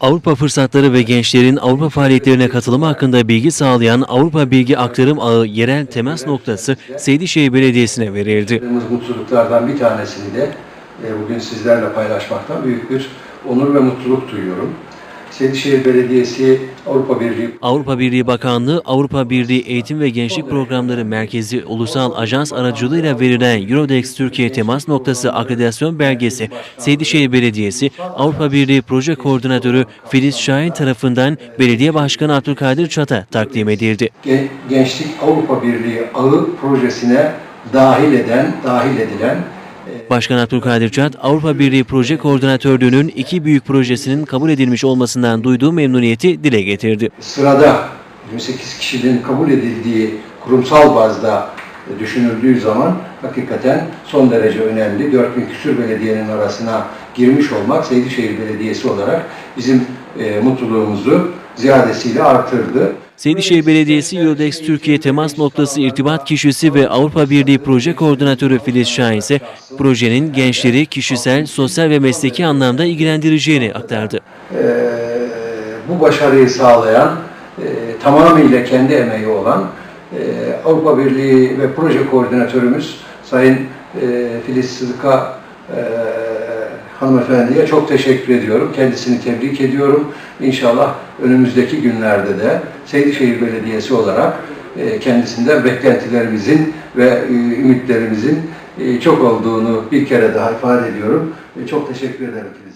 Avrupa fırsatları ve gençlerin Avrupa faaliyetlerine katılımı hakkında bilgi sağlayan Avrupa Bilgi Aktarım Ağı yerel temas noktası Seydişehir Belediyesi'ne verildi. Mutluluklardan bir tanesini de e, bugün sizlerle paylaşmaktan büyük bir onur ve mutluluk duyuyorum. Seydişehir Belediyesi Avrupa Birliği Avrupa Birliği Bakanlığı, Avrupa Birliği Eğitim ve Gençlik Programları Merkezi Ulusal Ajans aracılığıyla verilen Eurodex Türkiye Temas Noktası Akreditasyon Belgesi, Seydişehir Belediyesi, Avrupa Birliği Proje Koordinatörü Filiz Şahin tarafından Belediye Başkanı Abdülkadir Çat'a takdim edildi. Gen- Gençlik Avrupa Birliği Ağı projesine dahil eden, dahil edilen Başkan Abdülkadir Çat, Avrupa Birliği Proje Koordinatörlüğü'nün iki büyük projesinin kabul edilmiş olmasından duyduğu memnuniyeti dile getirdi. sırada 28 kişinin kabul edildiği kurumsal bazda düşünüldüğü zaman hakikaten son derece önemli. 4000 küsür belediyenin arasına girmiş olmak Seydişehir Belediyesi olarak bizim e, mutluluğumuzu ziyadesiyle artırdı. Seydişehir Belediyesi Eurodex Türkiye Temas Noktası irtibat kişisi ve Avrupa Birliği Proje Koordinatörü Filiz Şahin ise projenin gençleri kişisel, sosyal ve mesleki anlamda ilgilendireceğini aktardı. E, bu başarıyı sağlayan e, tamamıyla kendi emeği olan e, Avrupa Birliği ve proje koordinatörümüz Sayın e, Filiz Sıdık'a e, hanımefendiye çok teşekkür ediyorum. Kendisini tebrik ediyorum. İnşallah önümüzdeki günlerde de Seydişehir Belediyesi olarak e, kendisinden beklentilerimizin ve e, ümitlerimizin e, çok olduğunu bir kere daha ifade ediyorum. Çok teşekkür ederim Filiz.